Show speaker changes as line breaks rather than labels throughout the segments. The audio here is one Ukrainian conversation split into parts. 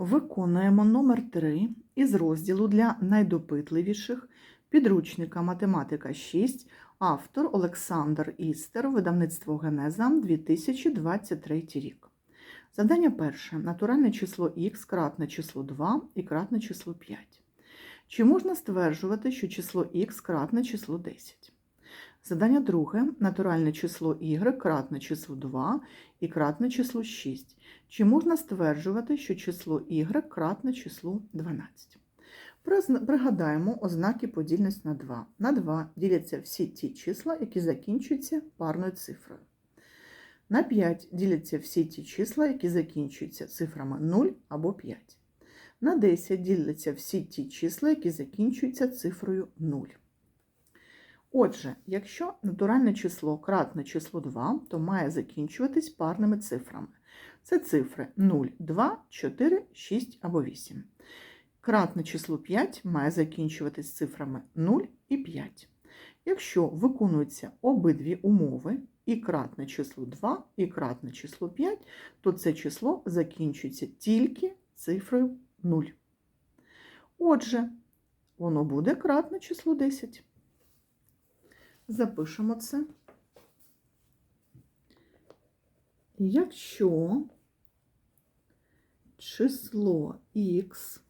Виконуємо номер 3 із розділу для найдопитливіших підручника Математика 6, автор Олександр Істер, видавництво Генеза 2023 рік. Завдання перше. Натуральне число х кратне число 2 і кратне число 5. Чи можна стверджувати, що число х кратне число 10? Задання друге. Натуральне число y кратне число 2 і кратне число 6. Чи можна стверджувати, що число y кратне числу 12? Пригадаємо ознаки подільність на 2. На 2 діляться всі ті числа, які закінчуються парною цифрою. На 5 діляться всі ті числа, які закінчуються цифрами 0 або 5. На 10 діляться всі ті числа, які закінчуються цифрою 0. Отже, якщо натуральне число кратне число 2, то має закінчуватись парними цифрами. Це цифри 0, 2, 4, 6 або 8. Кратне число 5 має закінчуватись цифрами 0 і 5. Якщо виконуються обидві умови, і кратне число 2, і кратне число 5, то це число закінчується тільки цифрою 0. Отже, воно буде кратне число 10. Запишемо це. Якщо число х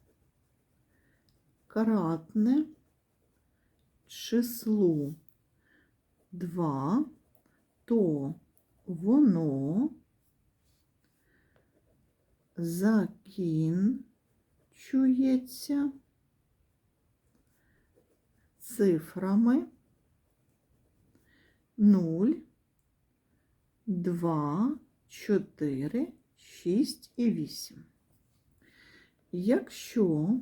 кратне числу 2, то воно закінчується цифрами 0, 2, 4, 6 і 8. Якщо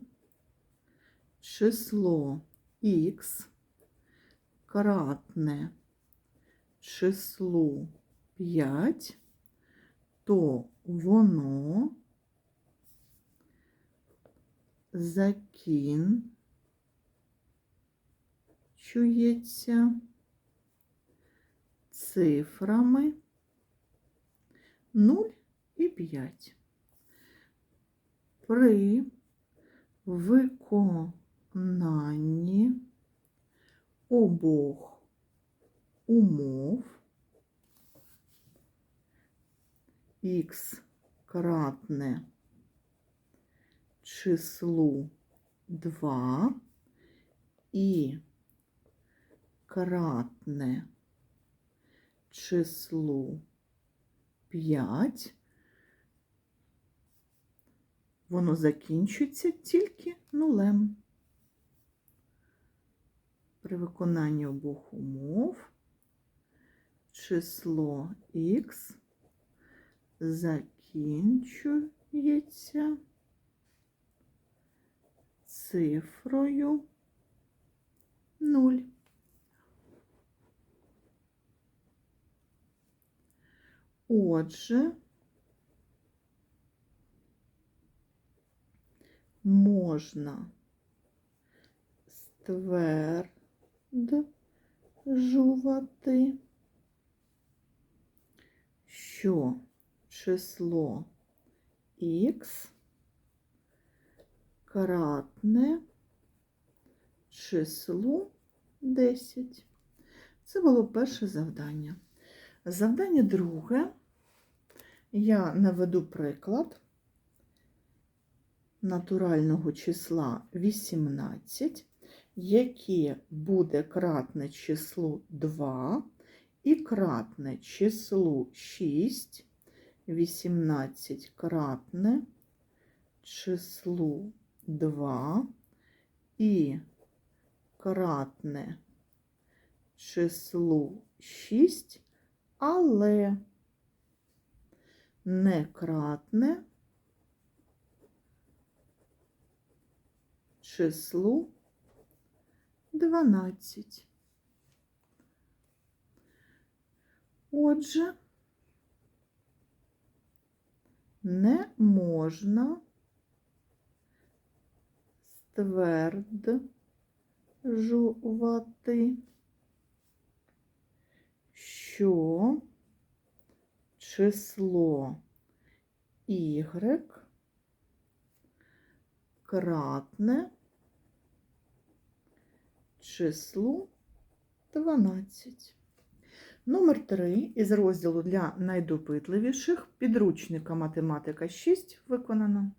число х кратне числу 5, то воно закінчується цифрами 0 і 5. При виконанні обох умов х кратне числу 2 і кратне числу 5, воно закінчується тільки нулем. При виконанні обох умов число х закінчується цифрою 0. Отже, можна стверджувати, що число х кратне числу 10. Це було перше завдання. Завдання друге. Я наведу приклад натурального числа 18, яке буде кратне числу 2 і кратне числу 6, 18 кратне числу 2 і кратне числу 6, але не кратне числу 12. Отже, не можна стверджувати, що число y кратне числу 12. Номер 3 із розділу для найдопитливіших підручника математика 6 виконано.